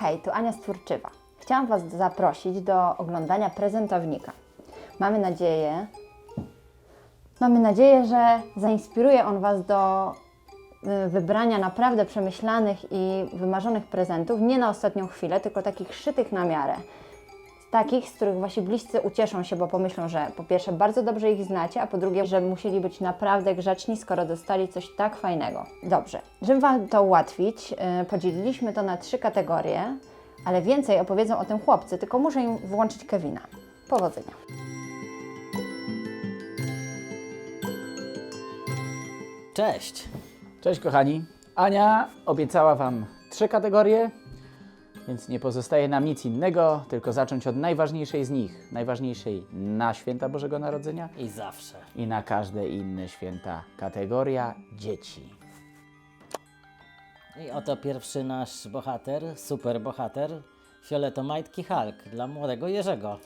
Hej, tu Ania Stwórczywa. Chciałam Was zaprosić do oglądania prezentownika. Mamy nadzieję, mamy nadzieję, że zainspiruje on Was do y, wybrania naprawdę przemyślanych i wymarzonych prezentów, nie na ostatnią chwilę, tylko takich szytych na miarę. Takich, z których Wasi bliscy ucieszą się, bo pomyślą, że po pierwsze bardzo dobrze ich znacie, a po drugie, że musieli być naprawdę grzeczni, skoro dostali coś tak fajnego. Dobrze, żeby Wam to ułatwić, yy, podzieliliśmy to na trzy kategorie, ale więcej opowiedzą o tym chłopcy, tylko muszę im włączyć Kevina. Powodzenia. Cześć! Cześć kochani. Ania obiecała Wam trzy kategorie, więc nie pozostaje nam nic innego, tylko zacząć od najważniejszej z nich. Najważniejszej na święta Bożego Narodzenia I zawsze. i na każde inne święta. Kategoria dzieci. I oto pierwszy nasz bohater, super bohater, Fioletomajtki Hulk dla młodego Jerzego.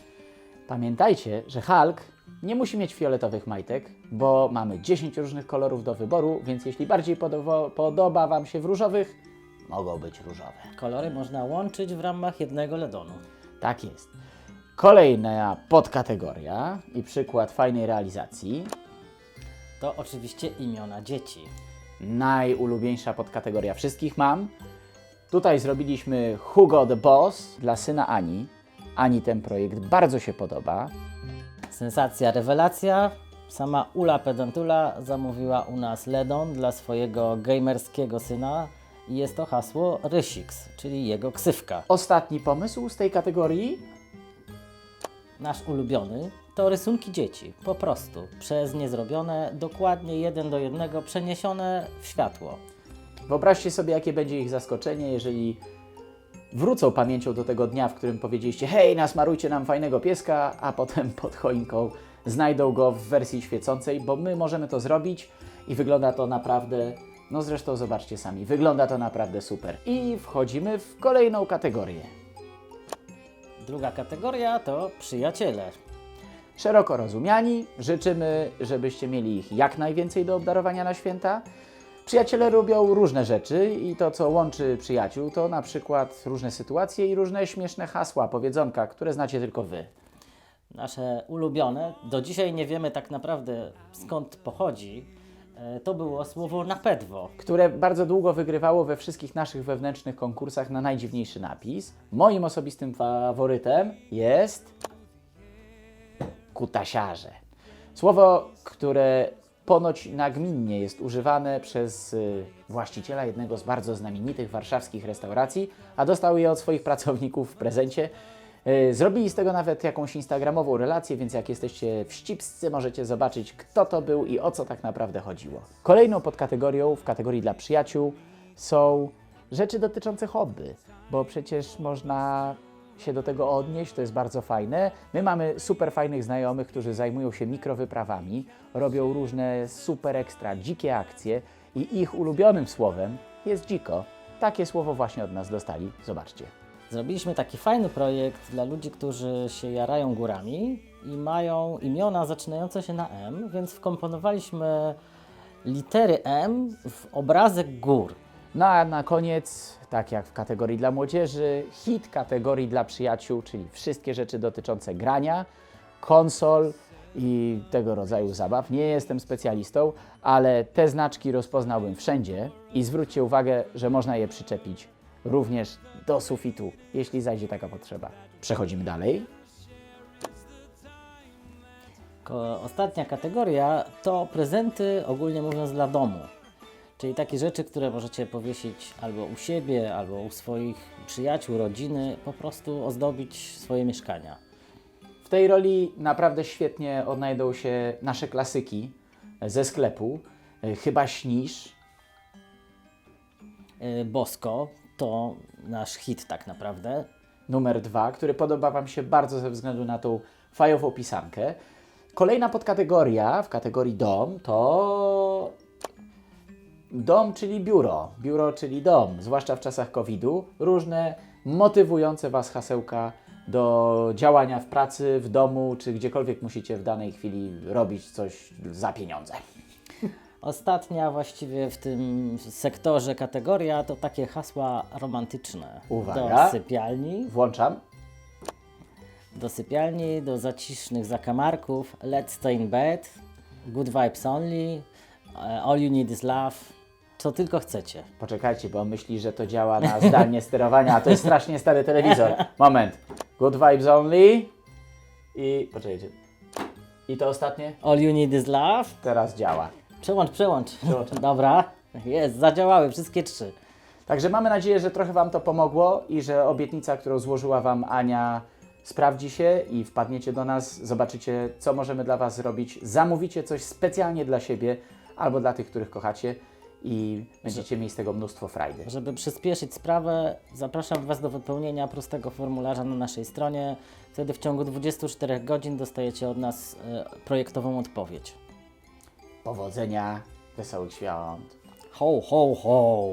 Pamiętajcie, że Hulk nie musi mieć fioletowych majtek, bo mamy 10 różnych kolorów do wyboru, więc jeśli bardziej podoba, podoba Wam się w różowych, mogą być różowe. Kolory można łączyć w ramach jednego ledonu. Tak jest. Kolejna podkategoria i przykład fajnej realizacji. To oczywiście imiona dzieci. Najulubieńsza podkategoria wszystkich mam. Tutaj zrobiliśmy Hugo the Boss dla syna Ani. Ani ten projekt bardzo się podoba. Sensacja, rewelacja. Sama Ula Pedantula zamówiła u nas ledon dla swojego gamerskiego syna i jest to hasło Rysix, czyli jego ksywka. Ostatni pomysł z tej kategorii Nasz ulubiony to rysunki dzieci, po prostu, przez nie zrobione, dokładnie jeden do jednego przeniesione w światło. Wyobraźcie sobie, jakie będzie ich zaskoczenie, jeżeli wrócą pamięcią do tego dnia, w którym powiedzieliście: Hej, nasmarujcie nam fajnego pieska, a potem pod choinką znajdą go w wersji świecącej, bo my możemy to zrobić i wygląda to naprawdę. No zresztą zobaczcie sami, wygląda to naprawdę super. I wchodzimy w kolejną kategorię. Druga kategoria to przyjaciele. Szeroko rozumiani, życzymy, żebyście mieli ich jak najwięcej do obdarowania na święta. Przyjaciele robią różne rzeczy i to, co łączy przyjaciół, to na przykład różne sytuacje i różne śmieszne hasła, powiedzonka, które znacie tylko Wy. Nasze ulubione, do dzisiaj nie wiemy tak naprawdę skąd pochodzi, to było słowo napedwo. które bardzo długo wygrywało we wszystkich naszych wewnętrznych konkursach na najdziwniejszy napis. Moim osobistym faworytem jest kutasiarze. Słowo, które ponoć nagminnie jest używane przez y, właściciela jednego z bardzo znamienitych warszawskich restauracji, a dostał je od swoich pracowników w prezencie. Y, Zrobili z tego nawet jakąś instagramową relację, więc jak jesteście wścibscy, możecie zobaczyć, kto to był i o co tak naprawdę chodziło. Kolejną podkategorią w kategorii dla przyjaciół są rzeczy dotyczące hobby, bo przecież można się do tego odnieść, to jest bardzo fajne. My mamy super fajnych znajomych, którzy zajmują się mikrowyprawami, robią różne super ekstra dzikie akcje i ich ulubionym słowem jest dziko. Takie słowo właśnie od nas dostali. Zobaczcie. Zrobiliśmy taki fajny projekt dla ludzi, którzy się jarają górami i mają imiona zaczynające się na M, więc wkomponowaliśmy litery M w obrazek gór. No a na koniec, tak jak w kategorii dla młodzieży, hit kategorii dla przyjaciół, czyli wszystkie rzeczy dotyczące grania, konsol i tego rodzaju zabaw. Nie jestem specjalistą, ale te znaczki rozpoznałbym wszędzie i zwróćcie uwagę, że można je przyczepić również do sufitu, jeśli zajdzie taka potrzeba. Przechodzimy dalej. Ostatnia kategoria to prezenty, ogólnie mówiąc, dla domu. Czyli takie rzeczy, które możecie powiesić albo u siebie, albo u swoich przyjaciół, rodziny, po prostu ozdobić swoje mieszkania. W tej roli naprawdę świetnie odnajdą się nasze klasyki ze sklepu. E, Chyba śnisz, Yy, Bosko to nasz hit tak naprawdę. numer dwa, który podoba Wam się bardzo ze względu na tą fajową pisankę. Kolejna podkategoria w kategorii dom to dom, czyli biuro. Biuro, czyli dom, zwłaszcza w czasach COVID-u. Różne motywujące Was hasełka do działania w pracy, w domu, czy gdziekolwiek musicie w danej chwili robić coś za pieniądze. Ostatnia właściwie w tym sektorze kategoria to takie hasła romantyczne. Uwaga. Do sypialni, Włączam. do sypialni, do zacisznych zakamarków, let's stay in bed, good vibes only, e, all you need is love, co tylko chcecie. Poczekajcie, bo myśli, że to działa na zdalnie sterowania, a to jest strasznie stary telewizor. Moment. Good vibes only. I poczekajcie. I to ostatnie? All you need is love. Teraz działa. Przełącz, przełącz. Przełączam. Dobra, jest, zadziałały wszystkie trzy. Także mamy nadzieję, że trochę Wam to pomogło i że obietnica, którą złożyła Wam Ania, sprawdzi się i wpadniecie do nas, zobaczycie, co możemy dla Was zrobić, zamówicie coś specjalnie dla siebie albo dla tych, których kochacie i będziecie mieli z tego mnóstwo frajdy. Żeby przyspieszyć sprawę, zapraszam Was do wypełnienia prostego formularza na naszej stronie. Wtedy w ciągu 24 godzin dostajecie od nas e, projektową odpowiedź. Powodzenia, wesołych świąt. Ho, ho, ho!